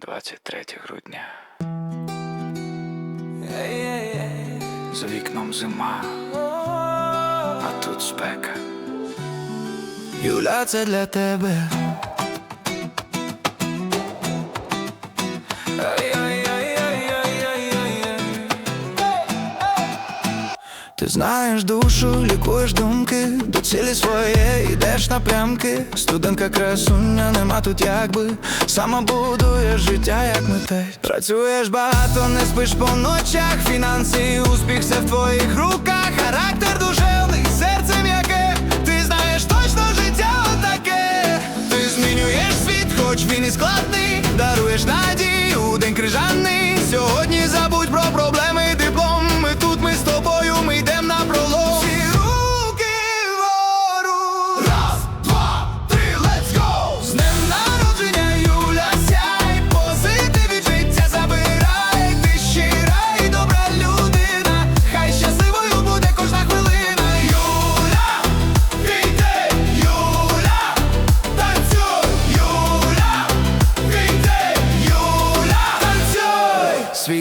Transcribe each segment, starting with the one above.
23 грудня. За вікном зима, а тут спека. Юля, це для тебе. Ти знаєш душу, лікуєш думки, до цілі своєї йдеш напрямки. Студентка красуня, нема тут якби. Сама будуєш життя, як митець. Працюєш багато, не спиш по ночах. Фінанси, успіх, все в твоїх руках. Характер душевний, серце м'яке. Ти знаєш точно життя отаке. Ти змінюєш світ, хоч він і складний.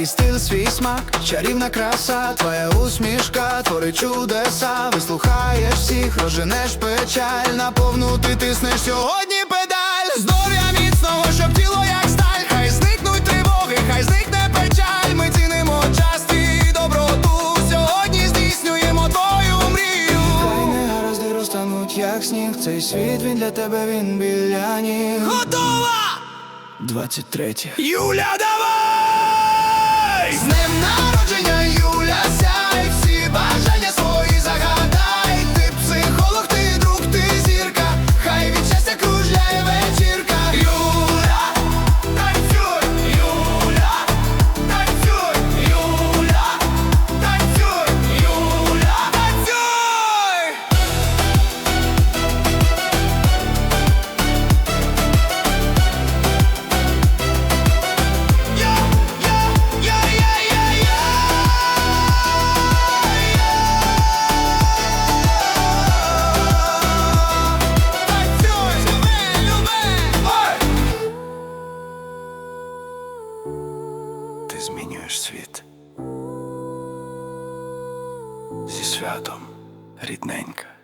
Стиль, свій смак, чарівна краса, твоя усмішка, творить чудеса, вислухаєш всіх, розженеш печаль, наповну ти тиснеш сьогодні педаль, здоров'я міцного, щоб тіло як сталь, хай зникнуть тривоги, хай зникне печаль, ми цінимо час і доброту, сьогодні здійснюємо твою мрію. Хай негаразди розтануть, як сніг, цей світ він для тебе, він біля ніг. Готова! 23 Юля, давай! Змінюєш світ. Зі святом, рідненька.